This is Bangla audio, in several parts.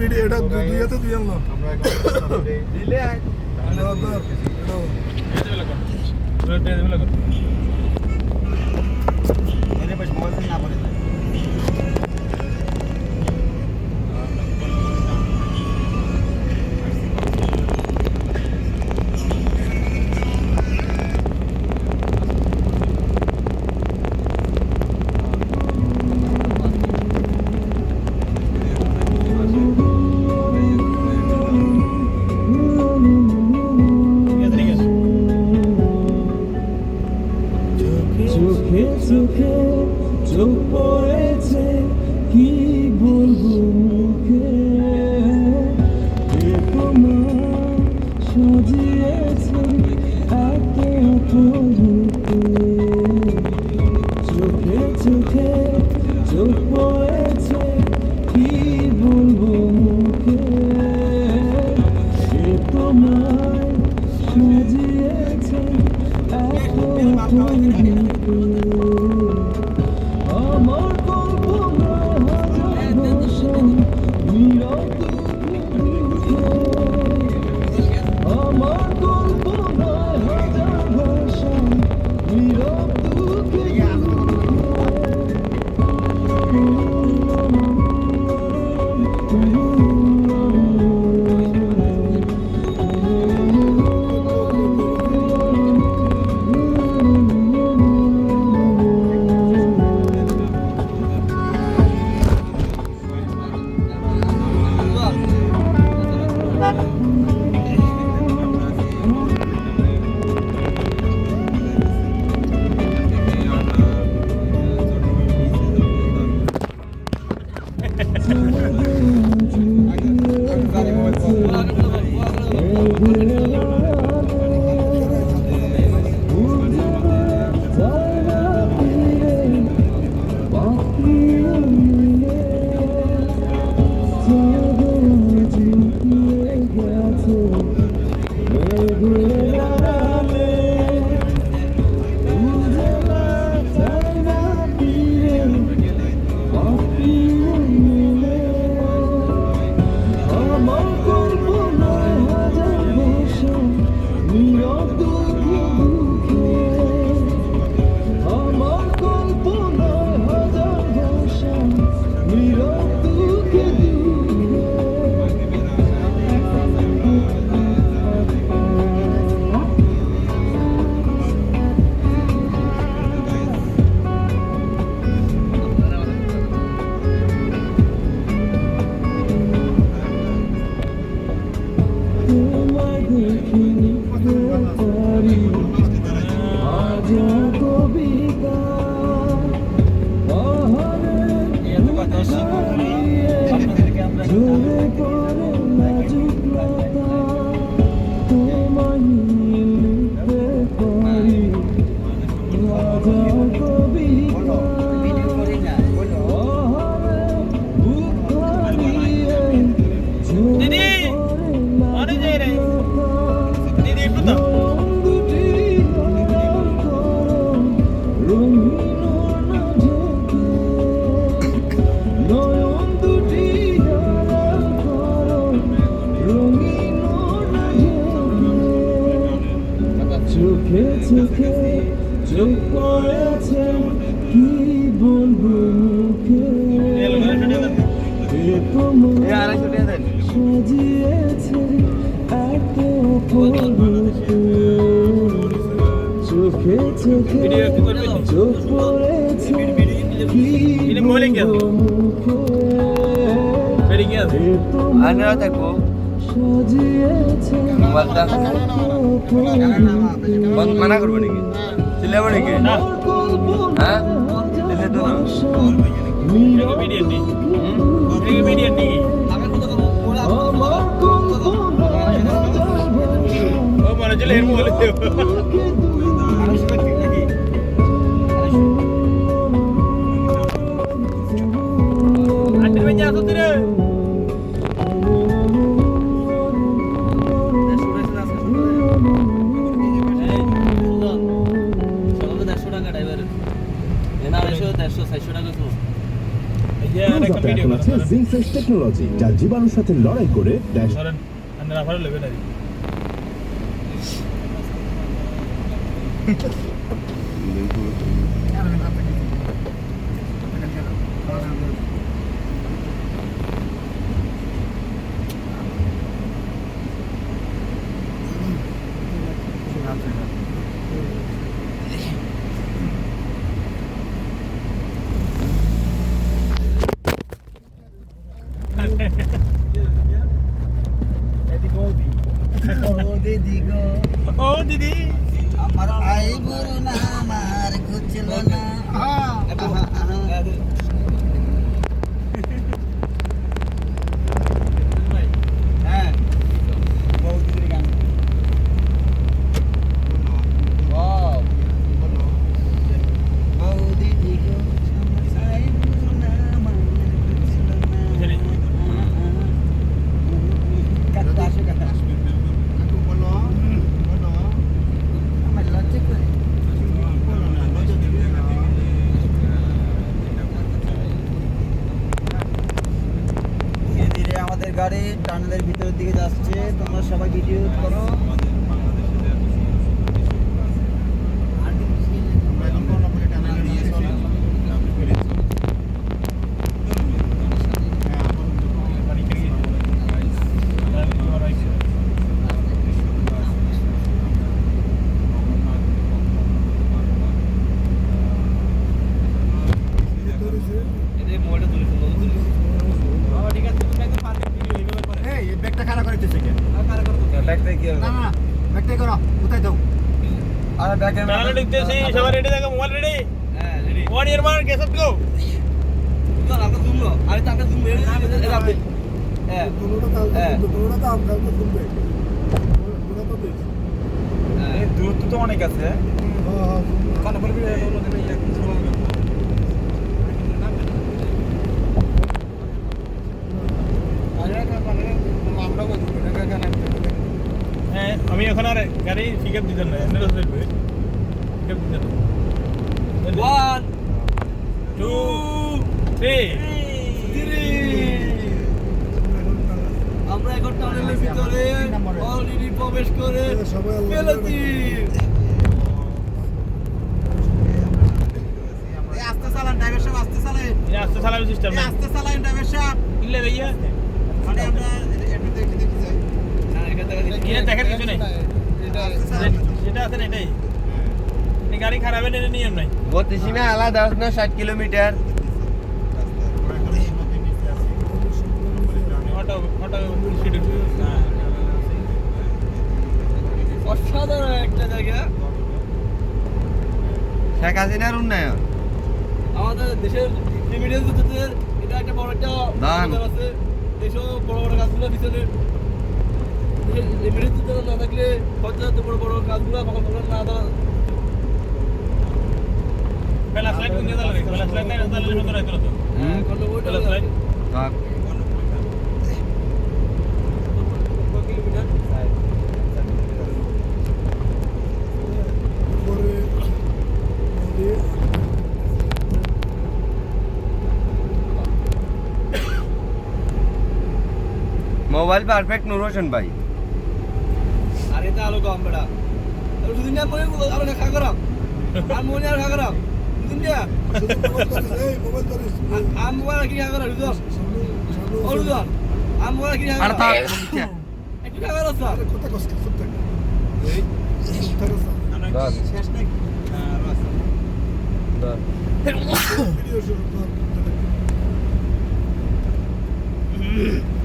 পিডি এটা দুই হাতে দুই আনলো দিলে ধর, ধর, এত অপরূপে চোখে চোখে চোখ পড়েছে কি বলব মুখে সাজিয়েছে এত চোখে চোখে বেরিয়ে গেছে এ তোমার আয়নারা দেখব সাজিয়েছে মোবাইলটা বন্ধ মানা করব নাকি চিল্লাবো নাকি হ্যাঁ চিল্লে তো না ও মনে চলে এর এখন আছে জিনফ্রেশ টেকনোলজি যা জীবাণুর সাথে লড়াই করে দেশ ধরেন রাফারে দিদি? আমার আইবুর না আমার খুঁজছিল না। গাড়ি টানেলের ভিতরের দিকে যাচ্ছে। তোমরা সবাই ভিডিও করো। সবাই ready mobile ready one year মার গেস গো দুটোটা কাল হ্যাঁ। দুটোটা তো আম কালকে শুনবে দুটোটা তো বেশ দূরত্ব তো অনেক আছে হ্যাঁ হ্যাঁ হ্যাঁ আমি এখন আর গাড়ি পিকআপ দিতেন না ওকে বুঝতে দেবো ওয়ান টু থ্রি আমরা এখন টানেলের ভিতরে অলরেডি প্রবেশ করে ফেলেছি। আস্তে চালান ড্রাইভার সাহেব আস্তে চালান। আস্তে চালাবে আস্তে চালান ড্রাইভার সাহেব। ইল্লে মানে না কিছু নেই। এটা আছে এটাই? গাড়ি খারাপ এনে নিয়ম নাই। গতিসীমা আলাদা না ষাট কিলোমিটার? অটো অটো অসাধারণ একটা জায়গা। শেখ হাসিনার উন্নয়ন। আমাদের দেশের প্রিমিডিয়াম এটা একটা বড় একটা আছে। এইসব বড় বড় কাজগুলো পিছনে যুদ্ধ না থাকলে হয়তো বড় বড় কাজগুলো কখন কখন না মোবাইল পারফেক্ট নুর হোসেন ভাই আর এটা আলো কম বেড়া দুদিন না পরে আরও খা করাম আর মনে আর খা করাম দুদিন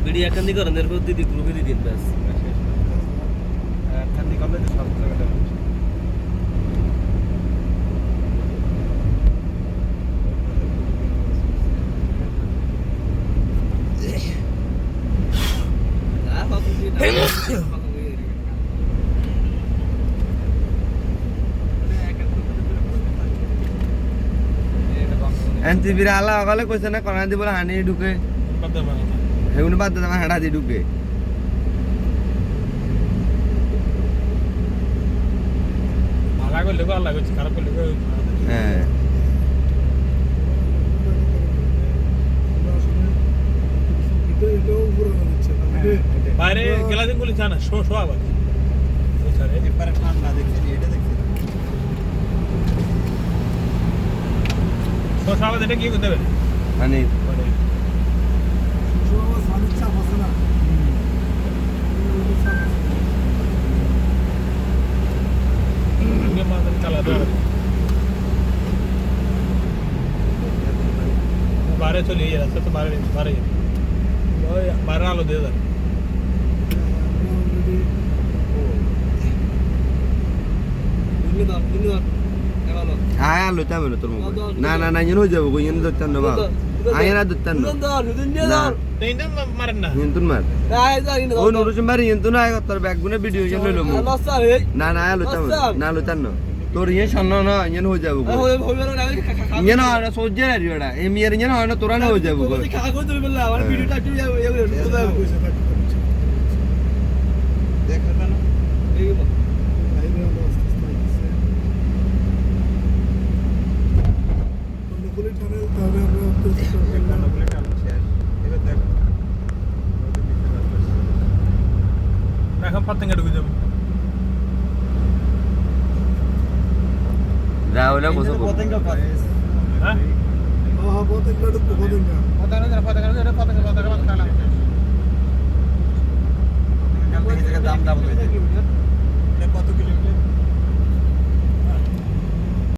থাক থাকে এখান থেকে দিদি গ্রুপে দিয়ে দিন ব্যাস। ঠান্ডি করলে তো সব জায়গাটা এনসিপির আলা অকালে কইছে না করা দি বলে হানি ঢুকে সেগুলো বাদ দাও হাঁটা দি ঢুকে ভালো করলে ভালো লাগছে খারাপ করলে হ্যাঁ না। বাইরে গুলি চানা শো শো আবার একবারে ঠান্ডা দেখছি এটা দেখছি। শো শো আবার এটা কি করতে হবে? মানে মাথা চালাতে হবে বাইরে চলে এই রাস্তা তো বাইরে বাইরে ওই বাইরে আলো দিয়ে দেয় দুনিয়া দাও দুনিয়া দাও এগালো আয় আলো তা বলে তোর মুখ না না না হয়ে যাব ইন ধরতেন না বা আয় না ধরতেন না দুনিয়া দাও দুনিয়া না দাও তিনটা মারেন না ইন তুন মার আয় ও নুরুজন বাড়ি ইন তুন আয় তোর ব্যাগ গুনে ভিডিও জন লইলো না না আলো তা না আলো তান না তোর ইয়ে সন্ন না ইন হয়ে যাব হবে হবে না ইয়ে না হয় না সহ্য রে রিওড়া এ মিয়ার ইয়ে না হয় না তোরা না হয়ে যাব ভিডিওটা খুলতে এখন পাতেঙ্গা ঢুকে যাবে। যা হইল বুঝো পতেঙ্গা পাতে হ্যাঁ ও পতেঙ্গা ঢুকবো। পতেঙ্গা পতেঙ্গা কত কিলোমিটার?